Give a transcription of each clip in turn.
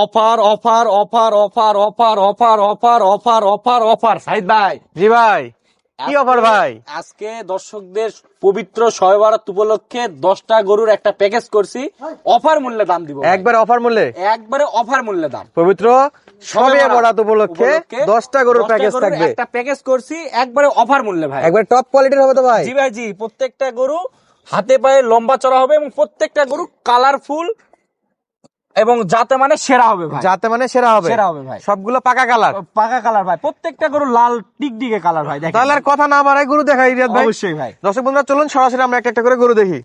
Offer offer offer offer offer offer offer offer offer offer. Saeed ভাই জি ভাই কি offer ভাই? আজকে দর্শকদের পবিত্র শয় বারাত উপলক্ষে দশটা গরুর একটা প্যাকেজ করছি। অফার মূল্যে দাম দিব। একবার অফার মূল্যে? একবারে অফার মূল্যে দাম। পবিত্র সবে বরাত উপলক্ষে দশটা গরুর প্যাকেজ থাকবে। একটা প্যাকেজ করছি একবারে অফার মূল্যে ভাই। একবার টপ কোয়ালিটির হবে তো ভাই। জি ভাই জি প্রত্যেকটা গরু হাতে পায়ে লম্বা চড়া হবে এবং প্রত্যেকটা গরু কালারফুল এবং যাতে মানে সেরা হবে ভাই। যাতে মানে সেরা হবে। সেরা হবে ভাই। সবগুলো পাকা কালার। পাকা কালার ভাই। প্রত্যেকটা গরু লাল টিকটিকে কালার ভাই দেখেন। তাহলে আর কথা না বাড়াই গরু দেখাই রিয়াদ ভাই। অবশ্যই ভাই। দর্শক বন্ধুরা চলুন সরাসরি আমরা একটা একটা করে গরু দেখি।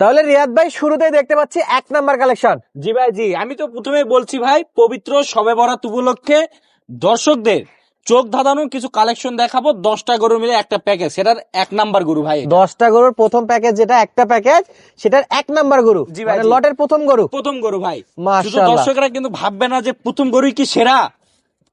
তাহলে রিয়াদ ভাই শুরুতেই দেখতে পাচ্ছি এক নাম্বার কালেকশন জি ভাই জি। আমি তো প্রথমে বলছি ভাই পবিত্র সবে বরাত উপলক্ষে দর্শকদের চোখ ধাঁধানো কিছু কালেকশন দেখাবো দশটা গরু মিলে একটা প্যাকেজ সেটার এক নাম্বার গরু ভাই। দশটা গরুর প্রথম প্যাকেজ যেটা একটা প্যাকেজ সেটার এক নাম্বার গরু। জি ভাই, মানে লটের প্রথম গরু। প্রথম গরু ভাই। দর্শকরা কিন্তু ভাববে না যে প্রথম গরুই কি সেরা।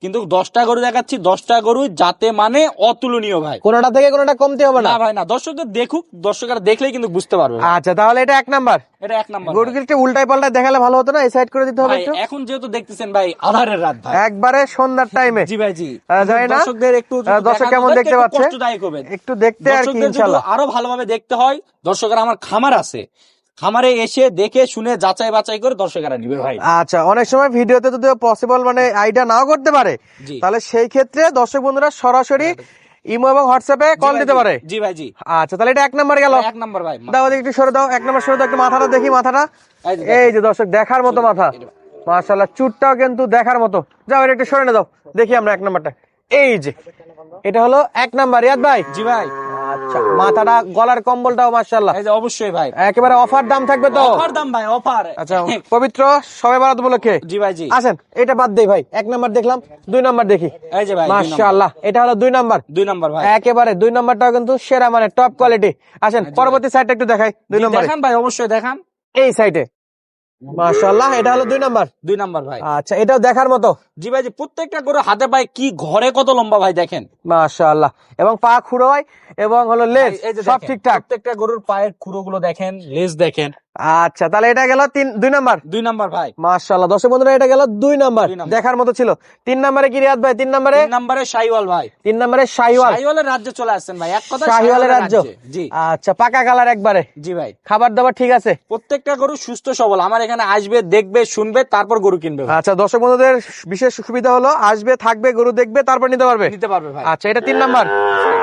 কিন্তু দশটা গরু দেখাচ্ছি দশটা গরু যাতে মানে অতুলনীয় ভাই। কোনটা থেকে কোনটা কমতে হবে না? ভাই না দর্শকদের দেখুক দর্শকরা দেখলেই কিন্তু বুঝতে পারবে আচ্ছা তাহলে এটা এক নাম্বার। এটা এক নাম্বার গরুকে একটু উল্টাই পাল্টাই দেখালে ভালো হতো না? এই সাইড করে দিতে হবে একটু? এখন যেহেতু দেখতেছেন ভাই আধারের রাত ভাই। একবারে সন্ধ্যার টাইমে জি ভাই জি। জানি না। দর্শকদের একটু দর্শক কেমন দেখতে পাচ্ছে? কষ্টদায়ক হবে। একটু দেখতে আর কি ইনশাল্লাহ। আরও ভালোভাবে দেখতে হয় দর্শকরা আমার খামার আছে। খামারে এসে দেখে শুনে যাচাই বাছাই করে দর্শকরা নিবে ভাই। আচ্ছা অনেক সময় ভিডিওতে যদি পসিবল মানে আইডিয়া নাও করতে পারে তাহলে সেই ক্ষেত্রে দর্শক বন্ধুরা সরাসরি ইমো এবং হোয়াটসঅ্যাপে কল দিতে পারে। জি ভাই জি। আচ্ছা তাহলে এটা এক নাম্বার গেল। এক নাম্বার ভাই দাও একটু সরে দাও এক নাম্বার সরে দাও একটু মাথাটা দেখি মাথাটা। এই যে দর্শক দেখার মতো মাথা। মাশাআল্লাহ চুটটাও কিন্তু দেখার মতো। যাও এটা একটু সরে না দাও। দেখি আমরা এক নাম্বারটা এই যে এটা হলো এক নাম্বার রিয়াদ ভাই। জি ভাই। মাথাটা গলার কম্বলটাও মার্শাল্লাহ এই অবশ্যই ভাই। একেবারে অফার দাম থাকবে তো? অফার দাম ভাই অফার। আচ্ছা পবিত্র সবে বারাত উপলক্ষে? জি ভাই জি। আসেন এটা বাদ দেই ভাই এক নাম্বার দেখলাম দুই নাম্বার দেখি। এই যে ভাই মার্শাল্লাহ মাশাআল্লাহ এটা হলো দুই নাম্বার। দুই নাম্বার ভাই। একেবারে দুই নাম্বারটাও কিন্তু সেরা মানে টপ কোয়ালিটি আসেন পরবর্তী সাইডটা একটু দেখাই দুই নম্বর নাম্বার। দেখান ভাই অবশ্যই দেখান। এই সাইডে মাশাআল্লাহ এটা হলো দুই নাম্বার? দুই নাম্বার ভাই। আচ্ছা এটাও দেখার মতো? জি ভাই জি প্রত্যেকটা গরু হাতে পায় কি ঘরে কত লম্বা ভাই দেখেন। মাশাআল্লাহ এবং পা খুঁড়োয় এবং হলো লেজ এই যে সব ঠিকঠাক? প্রত্যেকটা গরুর পায়ের খুঁড়ো গুলো দেখেন লেজ দেখেন। আচ্ছা তাহলে এটা গেল তিন দুই নাম্বার। দুই নাম্বার ভাই। মাশাআল্লাহ দর্শক বন্ধুরা এটা গেল দুই নাম্বার। দেখার মতো ছিল। তিন নাম্বারে কি রিয়াদ ভাই? তিন নাম্বারে? নাম্বারে শাইওয়াল ভাই। তিন নাম্বারে শাহিওয়াল। শাইওয়ালের রাজ্যে চলে আসছেন ভাই। এক কথা শাহিওয়ালের রাজ্য। জি। আচ্ছা পাকা কালার একবারে। জি ভাই। খাবার দাবার ঠিক আছে? প্রত্যেকটা গরু সুস্থ সবল। আমার এখানে আসবে দেখবে শুনবে তারপর গরু কিনবে আচ্ছা দর্শক বন্ধুদের বিশেষ সুবিধা হলো আসবে থাকবে গরু দেখবে তারপর নিতে পারবে। নিতে পারবে ভাই। আচ্ছা এটা তিন নাম্বার।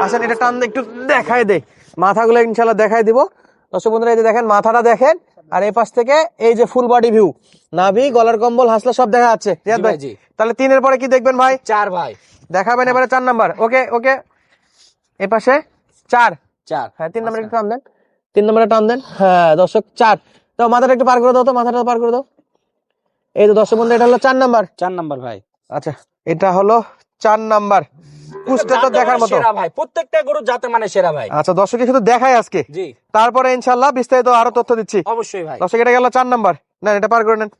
আচ্ছা এটা টান একটু দেখায় দে। মাথাগুলো ইনশাল্লাহ দেখাই দিব। দর্শক বন্ধুরা এই যে দেখেন মাথাটা দেখেন আর এই পাশ থেকে এই যে ফুল বডি ভিউ নাভি গলার কম্বল হাসলা সব দেখা যাচ্ছে। রিয়াদ ভাই জি। তাহলে তিনের পরে কি দেখবেন ভাই? চার ভাই। দেখাবেন এবারে চার নাম্বার। ওকে ওকে। এই পাশে চার। চার। হ্যাঁ তিন নম্বরে একটু টান দেন। তিন নম্বরে টান দেন। হ্যাঁ দর্শক চার। তো মাথাটা একটু পার করে দাও তো মাথাটা পার করে দাও। এই তো দর্শক বন্ধু এটা হলো চার নাম্বার। চার নাম্বার ভাই। আচ্ছা এটা হলো চার নাম্বার। কুচটা দেখার মানে মতো। সেরা ভাই প্রত্যেকটা গরু যাতে মানে সেরা ভাই। আচ্ছা দর্শকে শুধু দেখাই আজকে। জি। তারপরে ইনশাল্লাহ বিস্তারিত আরও তথ্য দিচ্ছি। অবশ্যই ভাই। দর্শক এটা গেল চার নাম্বার। না এটা পার করে নেন।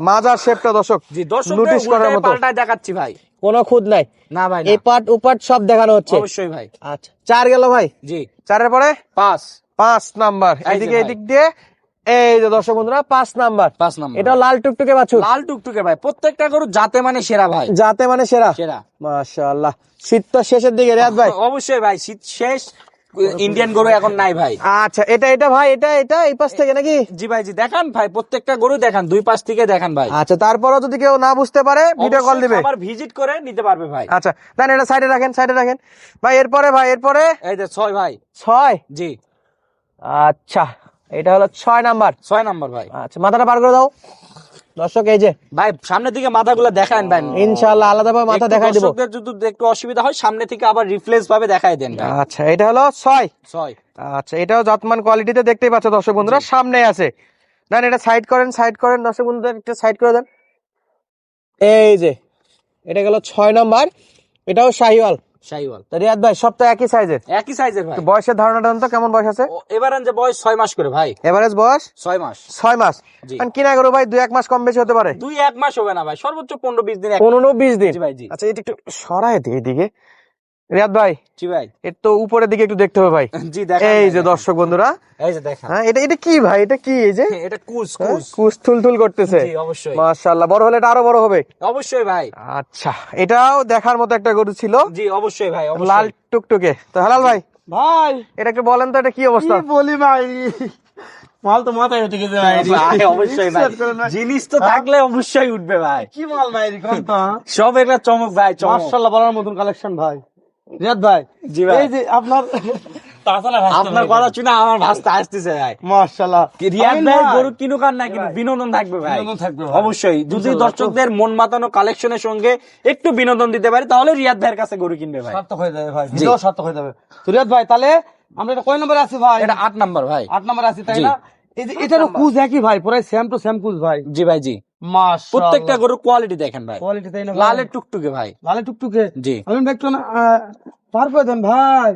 মাজার শেপটা দর্শক জি দর্শক নোটিশ করার মতো। পাল্টায় দেখাচ্ছি ভাই। কোনো খুদ নাই। না ভাই এই। পাট উপাট সব দেখানো হচ্ছে। অবশ্যই ভাই। আচ্ছা চার গেল ভাই। জি। চারের পরে? পাঁচ। পাঁচ নাম্বার। এদিকে এদিক দিয়ে এই যে দর্শক বন্ধুরা পাঁচ নাম্বার। পাঁচ নাম্বার। এটা লাল টুকটুকে বাছুর। লাল টুকটুকে ভাই প্রত্যেকটা গরু যাতে মানে সেরা ভাই। যাতে মানে সেরা। সেরা। মাশাআল্লাহ। শীত তো শেষের দিকে রিয়াদ ভাই। অবশ্যই ভাই শীত শেষ ইন্ডিয়ান গরু এখন নাই ভাই। আচ্ছা এটা এটা ভাই এটা এটা এই পাশ থেকে নাকি? জি ভাই জি দেখান ভাই প্রত্যেকটা গরু দেখান দুই পাশ থেকে দেখান ভাই। আচ্ছা তারপরও যদি কেউ না বুঝতে পারে ভিডিও কল দিবে। আবার ভিজিট করে নিতে পারবে ভাই। আচ্ছা দেন এটা সাইডে রাখেন সাইডে রাখেন। ভাই এরপরে ভাই এরপরে? এই যে ছয় ভাই। ছয়? জি। আচ্ছা। এটা হলো ছয় নাম্বার। ছয় নাম্বার ভাই। আচ্ছা মাথাটা পার করে দাও। দর্শক এই যে ভাই সামনের দিকে মাথাগুলো দেখান ভাই। ইনশাআল্লাহ আলাদাভাবে মাথা দেখাই দিব। দর্শকদের যদি একটু অসুবিধা হয় সামনে থেকে আবার রিফ্লেক্স ভাবে দেখাই দেন আচ্ছা এটা হলো ছয়। ছয়। আচ্ছা এটাও যতমান কোয়ালিটিতে দেখতেই পাচ্ছ দর্শক বন্ধুরা সামনে আছে। দেন এটা সাইড করেন সাইড করেন। দর্শক বন্ধুদের একটা সাইড করে দেন। এই যে এটা গেল ছয় নাম্বার। এটাও শাহিওয়াল। শাহিওয়াল। রিয়াদ ভাই সব তো একই সাইজের একই সাইজের ভাই। বয়সের ধারণাটা তো কেমন বয়স আছে? যে বয়স ছয় মাস করে ভাই। এভারেজ বয়স? ছয় মাস। ছয় মাস। কারণ কিনা করো ভাই দুই এক মাস কম বেশি হতে পারে। দুই এক মাস হবে না ভাই সর্বোচ্চ পনেরো বিশ দিন এক- পনেরো বিশ দিন? জি ভাই জি। আচ্ছা এটা একটু সরাই দিই এদিকে। রিয়াদ ভাই জি ভাই। এর তো উপরের দিকে একটু দেখতে হবে ভাই। জি দেখান এই যে দর্শক বন্ধুরা। এই যে দেখা হ্যাঁ এটা এটা কি ভাই? এটা কি এই যে? এটা কুস হ্যাঁ, কুস। কুস থুল থুল করতেছে। জি অবশ্যই। মাশাআল্লাহ বড় হলে এটা আরও বড় হবে। অবশ্যই ভাই। আচ্ছা এটাও দেখার মতো একটা গরু ছিল। জি অবশ্যই ভাই লাল টুকটুকে। তো হালাল ভাই? ভাই। এটা একটু বলেন তো এটা কি অবস্থা? কি বলি ভাই? মাল তো মাথায় উঠে গেছে ভাই। অবশ্যই ভাই। জিনিস তো থাকলে অবশ্যই উঠবে ভাই। কি মাল ভাই সব একটা চমক ভাই চমক। বলার মতন কালেকশন ভাই। রিয়াদ ভাই জি ভাই। এই যে আপনার আপনার কথা শুনে আমার ভাষতে আসতেছে ভাই। মার্শাল্লাহ রিয়াদ ভাই গরু কিনুক আর না কিন্তু বিনোদন থাকবে ভাই। বিনোদন থাকবে অবশ্যই যদি দর্শকদের মন মাতানো কালেকশনের সঙ্গে একটু বিনোদন দিতে পারি তাহলে রিয়াদ ভাইয়ের কাছে গরু কিনবে ভাই। সার্থক হয়ে যাবে ভাই ভিডিও সার্থক হয়ে যাবে। তো রিয়াদ ভাই তাহলে আমরা এটা কয় নম্বরে আছি ভাই? এটা আট নাম্বার ভাই। আট নম্বরে আছি তাই না? এই যে এটারও কুজ একই ভাই পুরাই সেম টু সেম কুজ ভাই। জি ভাই জি। প্রত্যেকটা গরুর কোয়ালিটি দেখেন ভাই। কোয়ালিটি তাই না লালের টুকটুকে ভাই। লালে টুকটুকে? জি। আমি একটু পার করে দেন ভাই।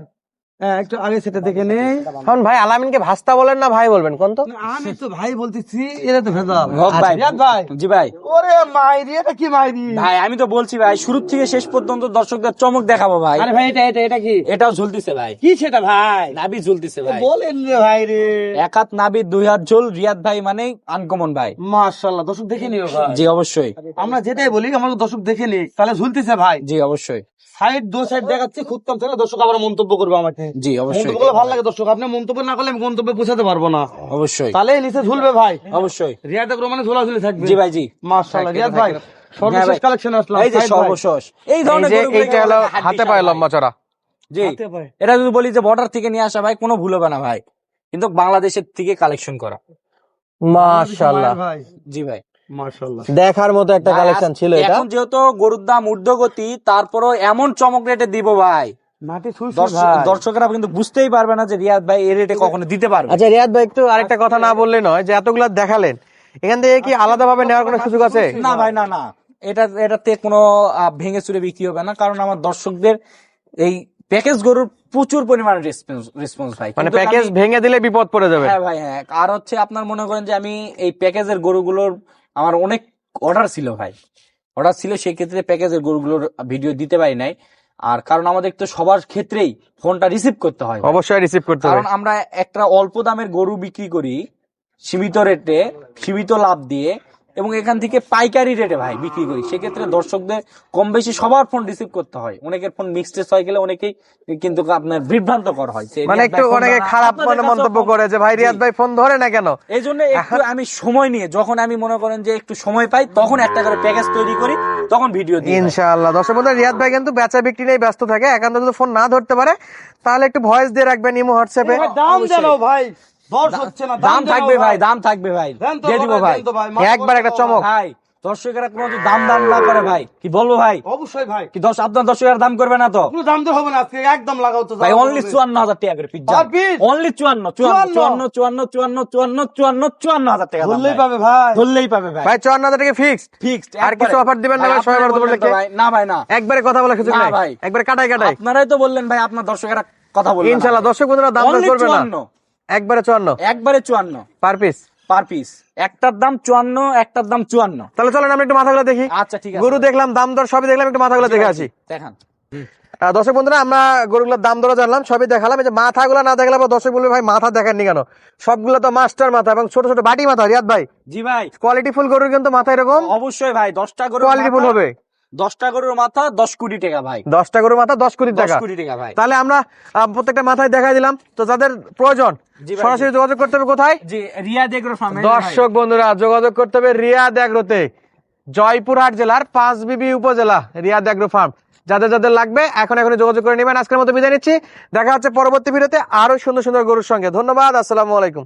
একটু আগে সেটা দেখে নেই। এখন ভাই আলামিনকে ভাস্তা বলেন না ভাই বলবেন কোন তো? আমি তো ভাই বলতেছি এটা তো ভেজাল। ভাই। ভাই। জি ভাই। ওরে মাইরি এটা কি মাইরি? ভাই আমি তো বলছি ভাই শুরু থেকে শেষ পর্যন্ত দর্শকদের চমক দেখাবো ভাই। আরে ভাই এটা এটা এটা কি? এটাও ঝুলতেছে ভাই। কি সেটা ভাই? নাবি ঝুলতেছে ভাই। বলেন রে ভাই রে। এক হাত নাবি দুই হাত ঝোল রিয়াদ ভাই মানে আনকমন ভাই। মাশাআল্লাহ দর্শক দেখে নিও ভাই। জি অবশ্যই। আমরা যেটাই বলি আমাদের দর্শক দেখে নি তাহলে ঝুলতেছে ভাই। জি অবশ্যই। সাইড দু সাইড দেখাচ্ছি খুব কম তাহলে দর্শক আবার মন্তব্য করবে আমাকে। জি অবশ্যই। মন্তব্য ভালো লাগে দর্শক। আপনি মন্তব্য না করলে আমি মন্তব্য পৌঁছাতে পারব না। অবশ্যই। তাহলে নিচে ঝুলবে ভাই। অবশ্যই। রিয়াদ রহমানে ঝোলাঝুলি থাকবে। জি ভাই জি। মাশাআল্লাহ রিয়াদ ভাই হ্যাঁ সর্বশেষ কালেকশন আসলাম এই যে সর্বশেষ এই ধরনের এইটা হলো হাতে পায়ে। লম্বা চড়া। জি। এটা যদি বলি যে বর্ডার থেকে নিয়ে আসা ভাই কোনো ভুল হবে না ভাই। কিন্তু বাংলাদেশের থেকে কালেকশন করা। মাশাআল্লাহ। জি ভাই। দেখার মতো একটা কালেকশন ছিল এটা। এখন যেহেতু গরুর দাম ঊর্ধ্বগতি তারপরও এমন চমক রেটে দিব ভাই। দর্শকরা কিন্তু বুঝতেই পারবে না যে রিয়াদ ভাই এই রেটে কখনো দিতে পারবে। আচ্ছা রিয়াদ ভাই একটু আরেকটা কথা না বললে নয় যে এতগুলা দেখালেন এখান থেকে কি আলাদা ভাবে নেওয়ার কোনো সুযোগ আছে? না ভাই না না। এটা এটাতে কোনো ভেঙে চুরে বিক্রি হবে না কারণ আমার দর্শকদের এই প্যাকেজ গরুর প্রচুর পরিমাণে রেসপন্স রেসপন্স ভাই। মানে প্যাকেজ ভেঙে দিলে বিপদ পড়ে যাবে। হ্যাঁ ভাই হ্যাঁ আর হচ্ছে আপনার মনে করেন যে আমি এই প্যাকেজের গরুগুলোর আমার অনেক অর্ডার ছিল ভাই। অর্ডার ছিল সেই ক্ষেত্রে প্যাকেজের গরুগুলোর ভিডিও দিতে পারি নাই। আর কারণ আমাদের তো সবার ক্ষেত্রেই ফোনটা রিসিভ করতে হয়। অবশ্যই রিসিভ করতে কারণ আমরা একটা অল্প দামের গরু বিক্রি করি সীমিত রেটে সীমিত লাভ দিয়ে এবং এখান থেকে পাইকারি রেটে ভাই বিক্রি করি। সেক্ষেত্রে দর্শকদের কম বেশি সবার ফোন রিসিভ করতে হয়। অনেকের ফোন মিক্সটেস হয়ে গেলে অনেকেই কিন্তু আপনার বিভ্রান্তকর হয়। মানে একটু অনেকে খারাপ মানে মন্তব্য করে যে ভাই রিয়াদ ভাই ফোন ধরে না কেন? এই জন্য একটু আমি সময় নিয়ে যখন আমি মনে করেন যে একটু সময় পাই তখন একটা করে প্যাকেজ তৈরি করি। তখন ভিডিও দিই ইনশাআল্লাহ। দর্শক বন্ধু রিয়াদ ভাই কিন্তু বেচা বিক্রি নিয়ে ব্যস্ত থাকে। একান্ত যদি ফোন না ধরতে পারে তাহলে একটু ভয়েস দিয়ে রাখবেন ইমো হোয়াটসঅ্যাপে। দাম। জানো ভাই। হচ্ছে না দাম থাকবে ভাই। দাম থাকবে ভাই। দিয়ে দিব ভাই, একবার একটা চমক। ভাই। দর্শকেরা কোনো দাম দাম না করে ভাই কি বলব ভাই? অবশ্যই ভাই। কি দশ আপনার দর্শকেরা দাম করবে না তো? কোনো দাম তো হবে না আজকে একদম লাগাও তো ভাই অনলি চুয়ান্ন হাজার টাকা করে পিজ্জা অনলি চুয়ান্ন চুয়ান্ন চুয়ান্ন? চুয়ান্ন চুয়ান্ন চুয়ান্ন চুয়ান্ন চুয়ান্ন চুয়ান্ন হাজার টাকা ধরলেই পাবে ভাই। ধরলেই পাবে ভাই। ভাই চুয়ান্ন হাজার টাকা ফিক্সড ফিক্সড আর কিছু offer দিবেন না ভাই, সবাই না ভাই না। একবারে কথা নাই। ভাই। একবারে কাটাই কাটাই আপনারাই তো বললেন ভাই আপনার দর্শকেরা কথা বলবেন ইনশাআল্লাহ দর্শক বন্ধুরা দাম করবে না। একবারে চুয়ান্ন। একবারে চুয়ান্ন। Per piece per piece. একটার দাম চুয়ান্ন একটার দাম চুয়ান্ন। তাহলে চলেন আমরা একটু মাথাগুলো দেখি। আচ্ছা ঠিক আছে। গরু দেখলাম দাম দর সবই দেখলাম একটু মাথাগুলো দেখে আসি। দেখান। দর্শক বন্ধুরা আমরা গরুগুলোর দাম দরও জানলাম সবই দেখালাম। এই যে মাথাগুলো না দেখলাম দর্শক বলবে ভাই মাথা দেখাননি কেন? সবগুলো তো মাস্টার মাথা এবং ছোট ছোট বাটি মাথা রিয়াদ ভাই। জি ভাই। কোয়ালিটি ফুল গরুর কিন্তু মাথা এরকম। অবশ্যই ভাই দশটা গরুর কোয়ালিটি ফুল হবে। দশটা গরুর মাথা দশ কোটি টাকা ভাই। দশটা গরুর মাথা দশ কোটি টাকা। কোটি টাকা ভাই। তাহলে আমরা প্রত্যেকটা মাথায় দেখাই দিলাম। তো যাদের প্রয়োজন সরাসরি যোগাযোগ করতে হবে কোথায়? জি রিয়া দেখরো দর্শক বন্ধুরা যোগাযোগ করতে হবে রিয়াদ এগ্রোতে। জয়পুরহাট জেলার পাঁচ বিবি উপজেলা রিয়া এগ্রো ফার্ম যাদের যাদের লাগবে এখন এখন যোগাযোগ করে নেবেন। আজকের মতো বিদায় নিচ্ছি। দেখা হচ্ছে পরবর্তী ভিডিওতে আরও সুন্দর সুন্দর গরুর সঙ্গে। ধন্যবাদ আসসালামু আলাইকুম।